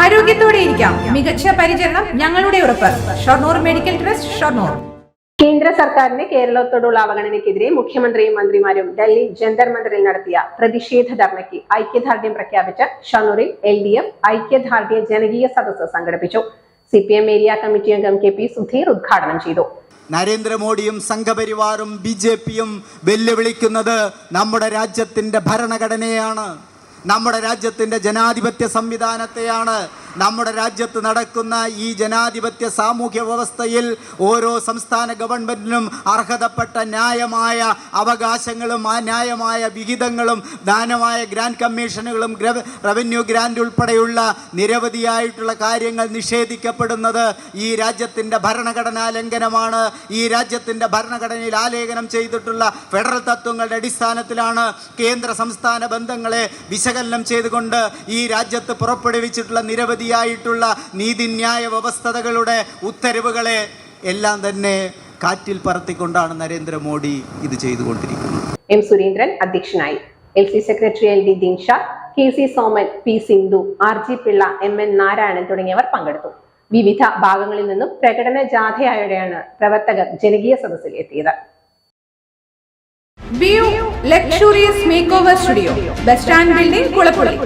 ആരോഗ്യത്തോടെ ഇരിക്കാം. മികച്ച പരിചരണം ഞങ്ങളുടെ ഉറപ്പ്. Shoranur medical trust Shoranur. കേന്ദ്ര സർക്കാരിന്റെ കേരളത്തോടുള്ള അവഗണനയ്ക്കെതിരെ മുഖ്യമന്ത്രിയും മന്ത്രിമാരും ഡൽഹി ജന്തർ മന്ദറിൽ നടത്തിയ പ്രതിഷേധ ധർണയ്ക്ക് ഐക്യദാർഢ്യം പ്രഖ്യാപിച്ച ഷണ്ണൂരിൽ എൽ ഡി എഫ് ഐക്യദാർഢ്യ ജനകീയ സദസ്സ് സംഘടിപ്പിച്ചു. C P M area committee അംഗം കെ പി സുധീർ ഉദ്ഘാടനം ചെയ്തു. നരേന്ദ്രമോദിയും സംഘപരിവാറും ബി ജെ പിയും വെല്ലുവിളിക്കുന്നത് നമ്മുടെ രാജ്യത്തിന്റെ ഭരണഘടനയാണ്. നമ്മുടെ രാജ്യത്തിന്റെ ജനാധിപത്യ സംവിധാനത്തെയാണ് നമ്മുടെ രാജ്യത്ത് നടക്കുന്ന ഈ ജനാധിപത്യ സാമൂഹ്യ വ്യവസ്ഥയിൽ ഓരോ സംസ്ഥാന ഗവൺമെന്റിനും അർഹതപ്പെട്ട ന്യായമായ അവകാശങ്ങളും ആ ന്യായമായ വിഹിതങ്ങളും ദാനമായ ഗ്രാൻഡ് കമ്മീഷനുകളും റവന്യൂ ഗ്രാൻഡ് ഉൾപ്പെടെയുള്ള നിരവധിയായിട്ടുള്ള കാര്യങ്ങൾ നിഷേധിക്കപ്പെടുന്നത് ഈ രാജ്യത്തിന്റെ ഭരണഘടനാ ലംഘനമാണ്. ഈ രാജ്യത്തിന്റെ ഭരണഘടനയിൽ ആലേഖനം ചെയ്തിട്ടുള്ള ഫെഡറൽ തത്വങ്ങളുടെ അടിസ്ഥാനത്തിലാണ് കേന്ദ്ര സംസ്ഥാന ബന്ധങ്ങളെ വിശകലനം ചെയ്തുകൊണ്ട് ഈ രാജ്യത്ത് പുറപ്പെടുവിച്ചിട്ടുള്ള നിരവധിയായിട്ടുള്ള നീതിന്യായ വ്യവസ്ഥതകളുടെ ഉത്തരവുകളെ എല്ലാം തന്നെ കാറ്റിൽ പറത്തിക്കൊണ്ടാണ് നരേന്ദ്രമോദി ഇത് ചെയ്തുകൊണ്ടിരിക്കുന്നത്. എം സുരേന്ദ്രൻ അധ്യക്ഷനായി. L C secretary L D Dinsha K C Soman P Sindhu R G Pillai M N Narayanan തുടങ്ങിയവർ പങ്കെടുത്തു. വിവിധ ഭാഗങ്ങളിൽ നിന്നും പ്രകടന ജാഥയായോടെയാണ് പ്രവർത്തകർ ജനകീയ സദസ്സിൽ എത്തിയത്. View luxurious makeover studio bus stand building Kulappully